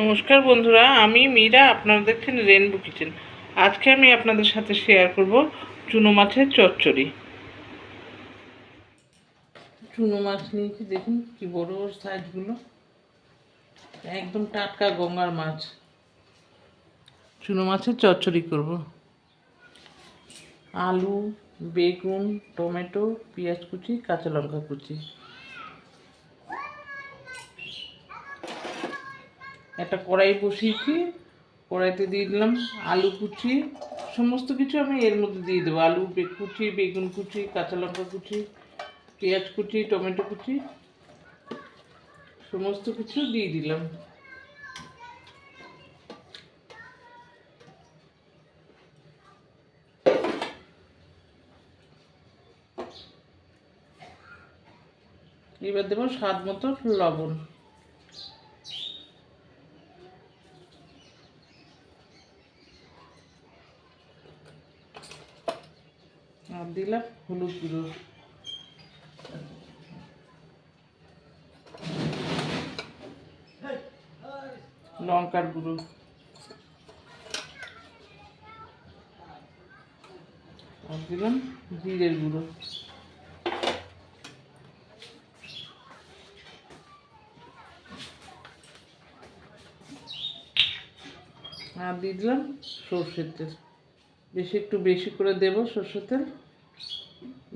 নমস্কার বন্ধুরা, আমি মীরা, আপনারা দেখছেন রেনবো কিচেন আজকে আমি আপনাদের সাথে শেয়ার করব চুনো মাছের চচ্চড়ি। চুনো মাছ নিয়েছি, দেখুন কি বড় বড় সাইজগুলো একদম টাটকা গঙ্গার মাছ। চুনো মাছের চচ্চড়ি করব। আলু, বেগুন, টমেটো, পেঁয়াজ কুচি, কাঁচা লঙ্কা কুচি। একটা কড়াই বসিয়েছি, কড়াইতে দিয়ে দিলাম আলু কুচি। সমস্ত কিছু আমি এর মধ্যে দিয়ে দেবো। আলু কুচি, বেগুন কুচি, কাঁচা লঙ্কা কুচি, পেঁয়াজ কুচি, টমেটো কুচি, সমস্ত কিছু দিয়ে দিলাম। এবার দেবো স্বাদ মতো লবণ। আর দিলাম হলুদ গুঁড়ো। লঙ্কার গুঁড়ো। আর দিলাম জিরের গুঁড়ো। আর দিয়ে দিলাম সর্ষের তেল। বেশি একটু বেশি করে দেব সর্ষের তেল।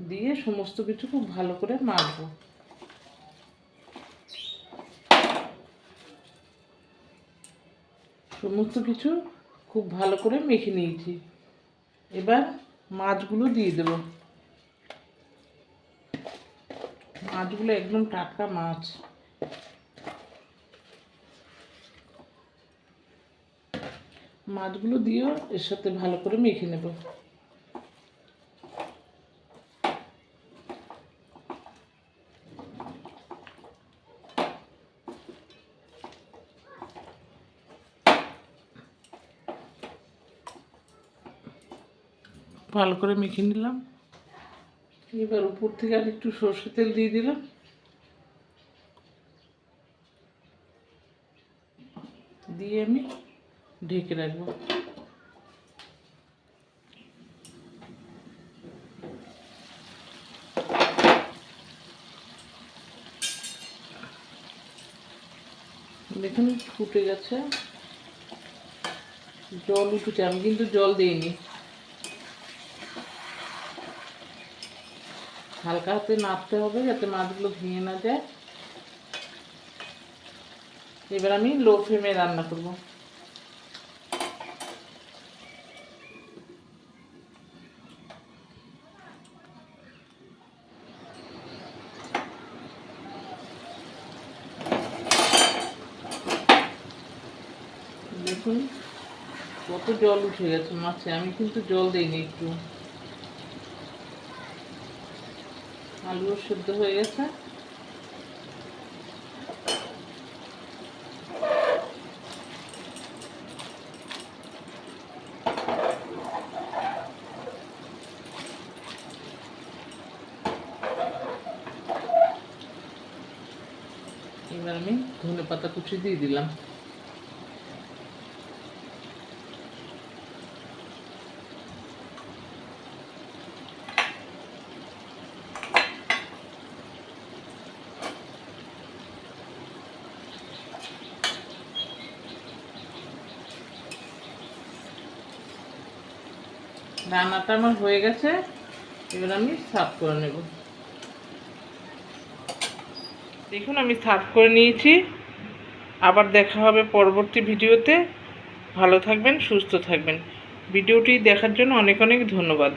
দিয়ে সমস্ত কিছু খুব ভালো করে মাখবো। সমস্ত কিছু খুব ভালো করে মেখে নিয়েছি। এবার মাছগুলো দিয়ে দেব। মাছগুলো একদম টাটকা মাছ। মাছগুলো দিয়েও এর সাথে ভালো করে মেখে নেব। ভালো করে মেখে নিলাম। এবার উপর থেকে আর একটু সর্ষে তেল দিয়ে দিলাম। দিয়ে আমি ঢেকে রাখব। দেখুন ফুটে গেছে। জল উঠেছে, আমি কিন্তু জল দিইনি। হালকা হাতে নাড়তে হবে যাতে মাছগুলো ভেঙে না যায়। এবার আমি লো ফ্লেমে রান্না করব। দেখুন, কত জল উঠে গেছে মাছে। আমি কিন্তু জল দিইনি একটু। আলুও সেদ্ধ হয়ে গেছে। এবার আমি ধনে পাতা কুচি দিয়ে দিলাম। রান্নাটা আমার হয়ে গেছে। এবার আমি সার্ভ করে নেব। দেখুন, আমি সার্ভ করে নিয়েছি। আবার দেখা হবে পরবর্তী ভিডিওতে। ভালো থাকবেন, সুস্থ থাকবেন। ভিডিওটি দেখার জন্য অনেক অনেক ধন্যবাদ।